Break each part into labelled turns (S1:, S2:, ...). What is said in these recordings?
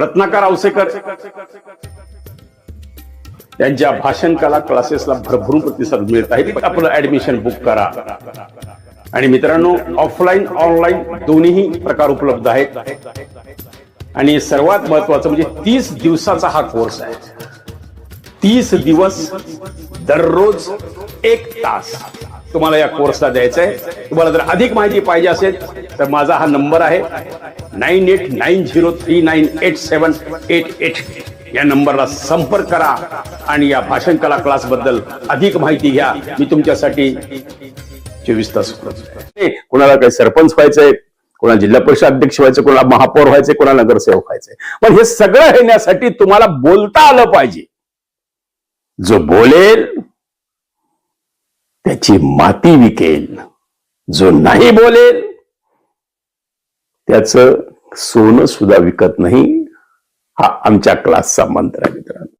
S1: रत्नाकर आवसेकर त्यांच्या भाषण कला क्लासेसला भरभरून प्रतिसाद मिळत आहे. आपलं ऍडमिशन बुक करा. आणि मित्रांनो ऑफलाईन ऑनलाईन दोन्ही प्रकार उपलब्ध आहेत. आणि सर्वात महत्वाचं म्हणजे तीस दिवसाचा हा कोर्स आहे. तीस दिवस दररोज एक तास. तुम्हाला या कोर्सला द्यायचा आहे तुम्हाला जर अधिक माहिती पाहिजे असेल तर माझा हा नंबर आहे. Nine eight nine zero three nine eight seven eight eight या नंबरला संपर्क करा आणि या भाषण कला क्लासबद्दल अधिक माहिती घ्या. मी तुमच्यासाठी चोवीस तास कुणाला कोणाला काही सरपंच व्हायचंय कोणाला जिल्हा परिषद अध्यक्ष व्हायचं कोणाला महापौर व्हायचंय कोणाला नगरसेवक व्हायचंय. पण हे सगळं येण्यासाठी तुम्हाला बोलता आलं पाहिजे. जो बोलेल त्याची माती विकेल. जो नाही बोलेल त्याच सोनं सुद्धा विकत नाही हा आमच्या क्लासचा मंत्र आहे मित्रांनो.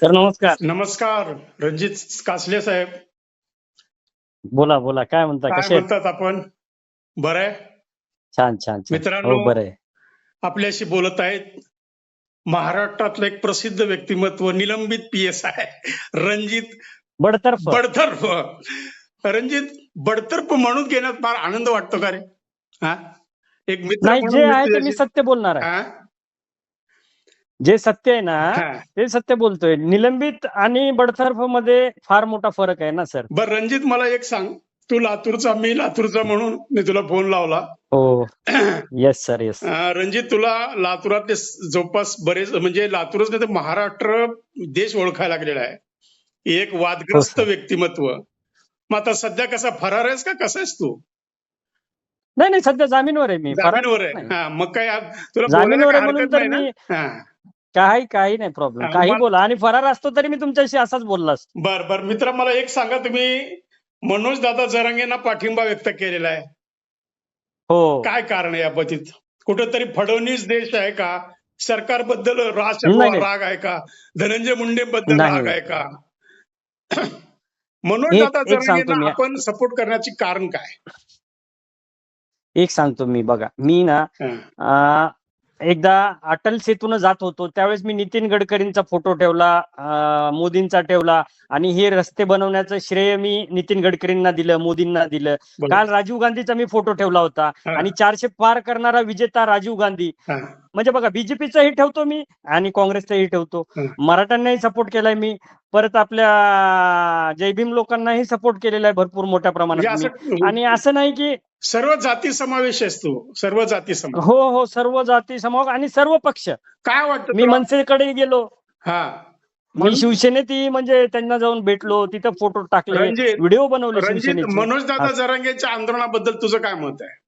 S2: सर नमस्कार.
S3: नमस्कार रणजित कासले साहेब.
S2: बोला बोला. काय म्हणता?
S3: काय
S2: कसे आहेत?
S3: म्हणतात आपण? बरं आहे?
S2: छान छान छान.
S3: मित्रांनो,
S2: हो बरं आहे.
S3: आपल्याशी बोलत आहेत महाराष्ट्रातलं एक प्रसिद्ध व्यक्तिमत्व निलंबित पी एस आहे रणजित
S2: बडतर्फ.
S3: बडतर्फ. रणजित बडतर्फ म्हणून घेण्यात फार आनंद वाटतो का रे? हा? एक मित्र
S2: नाही जे आहे ते मी
S3: तुझ्याशी-
S2: सत्य बोलणार आहे.
S3: हा?
S2: जे सत्य आहे ना
S3: हा.
S2: ते सत्य बोलतोय. निलंबित आणि बडतर्फमध्ये फार मोठा फरक आहे ना सर?
S3: बरं रणजित मला एक सांग. तू लातूरचा मी लातूरचा म्हणून मी तुला फोन लावला.
S2: हो. येस सर येस
S3: रणजित तुला लातूरातले जवळपास बरेच म्हणजे लातूरच नाही तर महाराष्ट्र देश ओळखायला लागलेला आहे. एक वादग्रस्त
S2: हो.
S3: व्यक्तिमत्व. मग आता सध्या कसा फरार आहेस का? कसा आहेस तू?
S2: नाही नाही सध्या जामीनवर आहे मी.
S3: जामीनवर आहे. हा मग काय तुला
S2: जामीनवर आहे
S3: काही
S2: म्हणून तर मी. काही काही नाही प्रॉब्लेम काही बोला. आणि फरार असतो तरी मी तुमच्याशी असाच बोलला
S3: बर बर. मित्र मला एक सांगा तुम्ही मनोज दादा जरांगेंना पाठिंबा व्यक्त केलेला आहे.
S2: हो.
S3: काय कारण आहे या बाबतीत? कुठेतरी फडणवीस देश आहे का? सरकारबद्दल. राग आहे का? धनंजय मुंडे बद्दल. राग आहे का? मनोज
S2: एक-
S3: दादा जरांगेंना. आपण सपोर्ट करण्याचे कारण काय?
S2: एक सांगतो मी. बघा मी ना एकदा अटल सेतून जात होतो त्यावेळेस मी नितीन गडकरींचा फोटो ठेवला मोदींचा ठेवला आणि हे रस्ते बनवण्याचं श्रेय मी नितीन गडकरींना दिलं मोदींना दिलं. काल राजीव गांधीचा मी फोटो ठेवला होता. आणि चारशे पार करणारा विजेता राजीव गांधी. म्हणजे बघा बीजेपीचाही ठेवतो मी आणि काँग्रेसचाही ठेवतो. मराठ्यांनाही सपोर्ट केलाय मी परत आपल्या जय भीम लोकांनाही सपोर्ट केलेला आहे भरपूर मोठ्या
S3: म्हणजे
S2: प्रमाणात. मी.
S3: असं
S2: आणि असं नाही की
S3: सर्व जाती समावेश असतो सर्व जाती समावेश.
S2: हो हो सर्व जाती समूह आणि सर्व पक्ष.
S3: काय वाटतं
S2: मी? मनसेकडे गेलो.
S3: हा.
S2: मी शिवसेनेतही म्हणजे त्यांना जाऊन भेटलो तिथं फोटो टाकले व्हिडिओ बनवले
S3: मनोज दादा. जरांगेच्या आंदोलनाबद्दल तुझं काय मत आहे?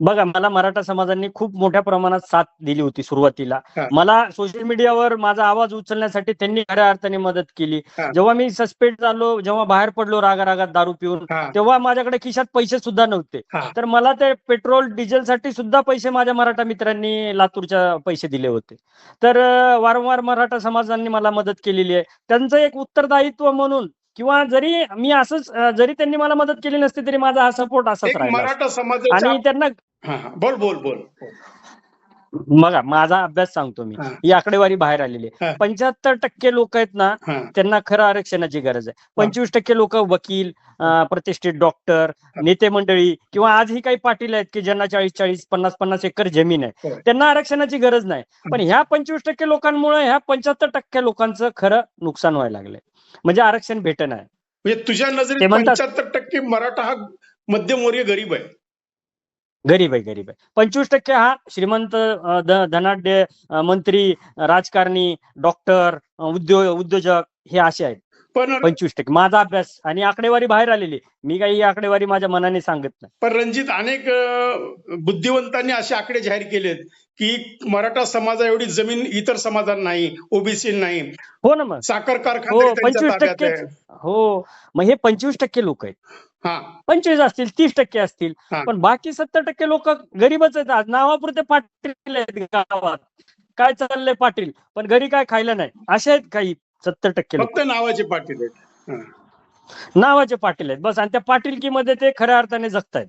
S2: बघा मला मराठा समाजांनी खूप मोठ्या प्रमाणात साथ दिली होती सुरुवातीला. मला सोशल मीडियावर माझा आवाज उचलण्यासाठी त्यांनी खऱ्या अर्थाने मदत केली. जेव्हा मी सस्पेंड झालो जेव्हा बाहेर पडलो रागा रागात दारू पिऊन तेव्हा माझ्याकडे खिशात पैसे सुद्धा नव्हते. तर मला ते पेट्रोल डिझेलसाठी सुद्धा पैसे माझ्या मराठा मित्रांनी लातूरच्या पैसे दिले होते तर वारंवार मराठा समाजांनी मला मदत केलेली आहे त्यांचं एक उत्तरदायित्व म्हणून किंवा जरी मी असंच जरी त्यांनी मला मदत केली नसती तरी माझा हा सपोर्ट असाच राहिला.
S3: मराठा समाजाच्या
S2: आणि त्यांना.
S3: बोल बोल बोल
S2: बघा माझा अभ्यास सांगतो मी.
S3: हा.
S2: आकडेवारी बाहेर आलेली. आहे. पंच्याहत्तर टक्के लोक आहेत ना त्यांना खरं आरक्षणाची गरज आहे. पंचवीस टक्के लोक वकील प्रतिष्ठित डॉक्टर. नेते मंडळी किंवा आजही काही पाटील आहेत की ज्यांना चाळीस चाळीस पन्नास पन्नास एकर जमीन आहे. त्यांना आरक्षणाची गरज नाही. पण ह्या पंचवीस टक्के लोकांमुळे ह्या पंच्याहत्तर टक्के लोकांचं खरं नुकसान व्हायला लागलंय. म्हणजे आरक्षण भेटत आहे.
S3: म्हणजे तुझ्या नजरेत पंच्याहत्तर टक्के मराठा हा मध्यमवर्गीय गरीब आहे.
S2: गरीब आहे गरीब आहे. पंचवीस टक्के हा श्रीमंत धनाढ्य मंत्री राजकारणी डॉक्टर उद्योग उद्योजक हे असे आहेत.
S3: पण
S2: पंचवीस टक्के. माझा अभ्यास आणि आकडेवारी बाहेर आलेली मी काही ही आकडेवारी माझ्या मनाने सांगत नाही.
S3: पण रणजित अनेक बुद्धिवंतांनी असे आकडे जाहीर केलेत की मराठा समाजा एवढी जमीन इतर समाजात नाही ओबीसी नाही.
S2: हो ना मग.
S3: साखर
S2: हो
S3: कारखाने त्यांच्या
S2: पंचवीस टक्के हो. मग हे पंचवीस टक्के लोक आहेत.
S3: हा
S2: पंचवीस असतील तीस टक्के असतील. पण बाकी सत्तर टक्के लोक गरीबच आहेत. आज नावापुरते पाटील आहेत गावात. काय चाललंय पाटील? पण घरी काय खायला नाही. असे आहेत काही सत्तर टक्के
S3: फक्त नावाचे पाटील आहेत.
S2: नावाचे पाटील आहेत. बस आणि त्या पाटीलकीमध्ये ते खऱ्या अर्थाने जगतायत.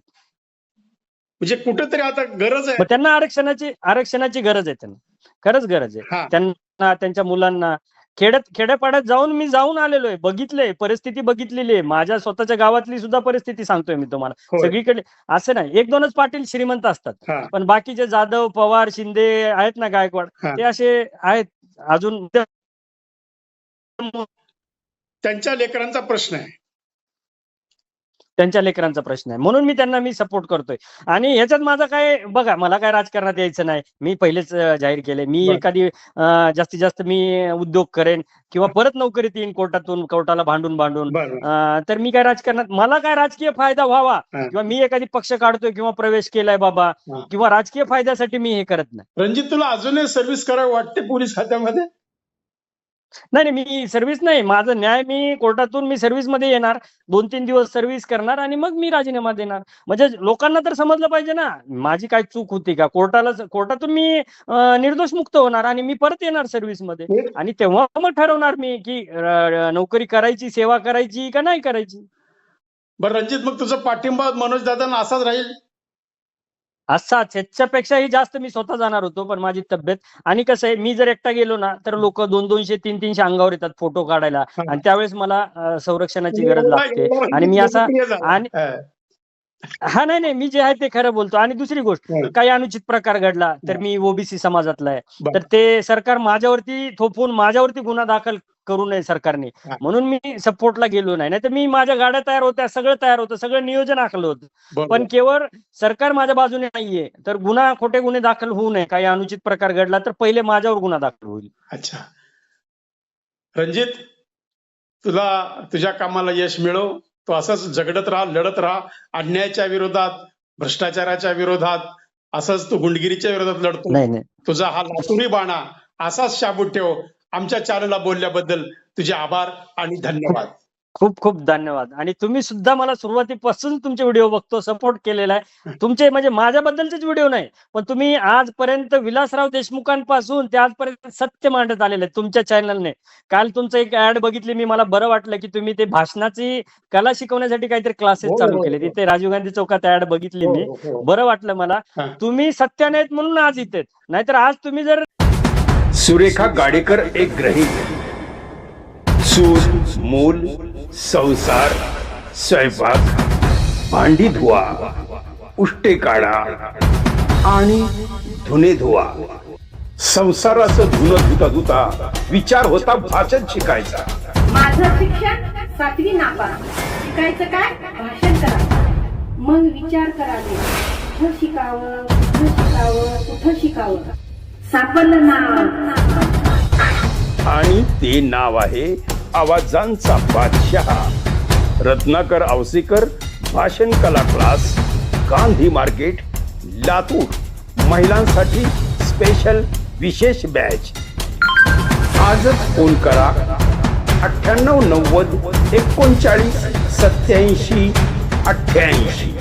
S3: म्हणजे कुठेतरी आता गरज आहे.
S2: त्यांना आरक्षणाची आरक्षणाची गरज आहे त्यांना. खरंच गरज आहे. त्यांना त्यांच्या मुलांना खेड्यात खेड्यापाड्यात जाऊन मी जाऊन आलेलो आहे बघितलंय परिस्थिती बघितलेली आहे. माझ्या स्वतःच्या गावातली सुद्धा परिस्थिती सांगतोय मी तुम्हाला. सगळीकडे असं नाही एक दोनच पाटील श्रीमंत असतात. पण बाकीचे जाधव पवार शिंदे आहेत ना गायकवाड. ते असे आहेत. अजून त्या-
S3: त्यांच्या लेकरांचा प्रश्न आहे.
S2: त्यांच्या लेकरांचा प्रश्न आहे. म्हणून मी त्यांना मी सपोर्ट करतोय. आणि ह्याच्यात माझा काय बघा मला काय राजकारणात यायचं नाही. मी पहिलेच जाहीर केले मी. एखादी जास्तीत जास्त मी उद्योग करेन किंवा परत नोकरीत येईन कोर्टातून कोर्टाला भांडून भांडून. तर मी काय राजकारणात मला काय राजकीय फायदा व्हावा. किंवा मी एखादी पक्ष काढतोय किंवा प्रवेश केलाय बाबा. किंवा राजकीय फायद्यासाठी मी हे करत नाही.
S3: रणजित तुला अजूनही सर्व्हिस करावी वाटते पोलीस खात्यामध्ये?
S2: नाही नाही मी सर्व्हिस नाही. माझं न्याय मी कोर्टातून मी सर्व्हिसमध्ये येणार. दोन तीन दिवस सर्व्हिस करणार आणि मग मी राजीनामा देणार. म्हणजे लोकांना तर समजलं पाहिजे ना. माझी काय चूक होती का? कोर्टाला कोर्टातून मी निर्दोष मुक्त होणार आणि मी परत येणार
S3: सर्व्हिसमध्ये.
S2: आणि तेव्हा मग ठरवणार मी की नोकरी करायची सेवा करायची का नाही करायची?
S3: बरं रणजित मग तुझा पाठिंबा मनोज दादांना असाच राहील?
S2: असाच ह्याच्यापेक्षाही जास्त मी स्वतः जाणार होतो पण माझी तब्येत. आणि कसं आहे मी जर एकटा गेलो ना तर लोक दोन दोनशे तीन तीनशे अंगावर येतात फोटो काढायला. आणि त्यावेळेस मला संरक्षणाची गरज लागते. आणि मी असा आणि-
S3: हा.
S2: नाही नाही मी जे आहे ते खरं बोलतो आणि दुसरी गोष्ट. काही अनुचित प्रकार घडला तर मी ओबीसी समाजातला आहे. तर ते सरकार माझ्यावरती थोपवून माझ्यावरती गुन्हा दाखल करू नये सरकारने. म्हणून मी सपोर्टला गेलो नाही नाहीतर मी माझ्या गाड्या तयार होत्या सगळं तयार होतं सगळं नियोजन आखलं होतं. पण केवळ सरकार माझ्या बाजूने नाहीये तर गुन्हा खोटे गुन्हे दाखल होऊ नये काही अनुचित प्रकार घडला तर पहिले माझ्यावर गुन्हा दाखल होईल
S3: अच्छा रणजित तुला तुझ्या कामाला यश मिळो तो असंच झगडत राहा लढत राहा अन्यायाच्या विरोधात भ्रष्टाचाराच्या विरोधात असंच तू गुंडगिरीच्या विरोधात लढतो. तुझा हा लातुरी बाणा असाच शाबूत ठेव. आमच्या चॅनलला बोलल्याबद्दल तुझे आभार आणि धन्यवाद.
S2: खूप खूप धन्यवाद आणि तुम्ही सुद्धा मला सुरुवातीपासून तुमचे व्हिडिओ बघतो सपोर्ट केलेला आहे तुमचे म्हणजे माझ्याबद्दलचेच व्हिडिओ नाही पण तुम्ही आजपर्यंत विलासराव देशमुखांपासून ते आजपर्यंत सत्य मांडत आलेले आहेत तुमच्या चॅनलने काल तुमचं एक ऍड बघितली मी मला बरं वाटलं की तुम्ही ते भाषणाची कला शिकवण्यासाठी काहीतरी क्लासेस
S3: हो,
S2: चालू
S3: हो,
S2: केले
S3: हो.
S2: तिथे राजीव गांधी चौकात ऍड बघितली मी
S3: हो, हो.
S2: बरं वाटलं मला
S3: हा.
S2: तुम्ही सत्याने आहेत म्हणून आज इथे. नाहीतर आज तुम्ही जर
S1: सुरेखा गाडेकर एक गृहिणी सून मूल संसार स्वयंपाक भांडी धुवा उष्टे काढा आणि धुणे धुवा. संसाराचं धुणं धुता धुता विचार होता भाषण शिकायचा.
S4: माझं शिक्षण सातवी नापास. शिकायचं काय? भाषण करा. मग विचार करावे. कुठं शिकावं? कुठं शिकावं? कुठं शिकावं? सापडलं नाव.
S1: आणि ते नाव आहे आवाजांचा बादशाह. रत्नाकर आवसीकर भाषण कला क्लास गांधी मार्केट लातूर. महिलांसाठी स्पेशल विशेष बॅच आजच फोन करा. अठ्ठ्याण्णव नव्वद एकोणचाळीस सत्याऐंशी अठ्ठ्याऐंशी.